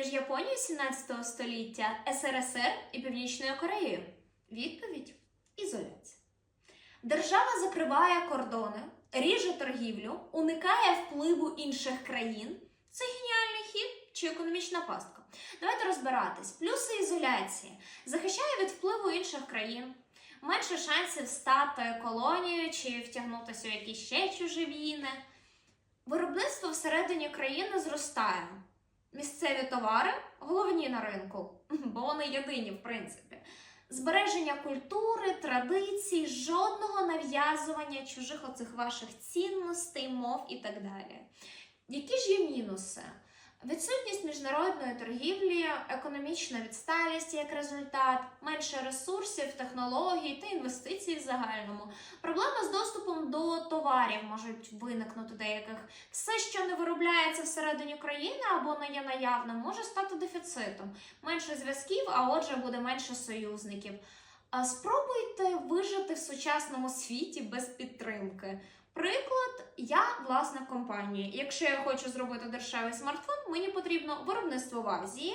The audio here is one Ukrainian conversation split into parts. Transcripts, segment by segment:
між Японією 17 століття, СРСР і Північною Кореєю? Відповідь ізоляція. Держава закриває кордони, ріже торгівлю, уникає впливу інших країн. Це геніальний хід чи економічна пастка. Давайте розбиратись. Плюси ізоляції захищає від впливу інших країн, менше шансів стати колонією чи втягнутися у якісь ще чужі війни. Виробництво всередині країни зростає. Місцеві товари головні на ринку, бо вони єдині, в принципі. Збереження культури, традицій, жодного нав'язування чужих оцих ваших цінностей, мов і так далі. Які ж є мінуси? Відсутність міжнародної торгівлі, економічна відсталість як результат, менше ресурсів, технологій та інвестицій в загальному. Проблеми з доступом до товарів можуть виникнути деяких. Все, що не виробляється всередині країни або не є наявним, може стати дефіцитом. Менше зв'язків, а отже, буде менше союзників. Спробуйте вижити в сучасному світі без підтримки. Я власник компанії. Якщо я хочу зробити дешевий смартфон, мені потрібно виробництво в Азії,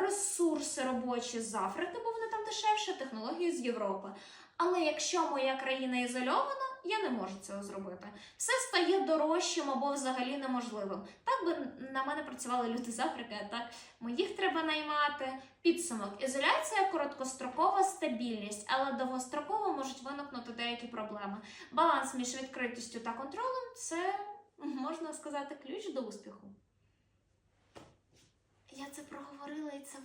ресурси робочі з Африки, бо вони там дешевше, технології з Європи. Але якщо моя країна ізольована, я не можу цього зробити. Все стає дорожчим або взагалі неможливим. Так би на мене працювали люди з Африки, так моїх треба наймати. Підсумок: ізоляція, короткострокова стабільність, але довгостроково можуть виникнути деякі проблеми. Між відкритістю та контролем це можна сказати ключ до успіху. Я це проговорила, і це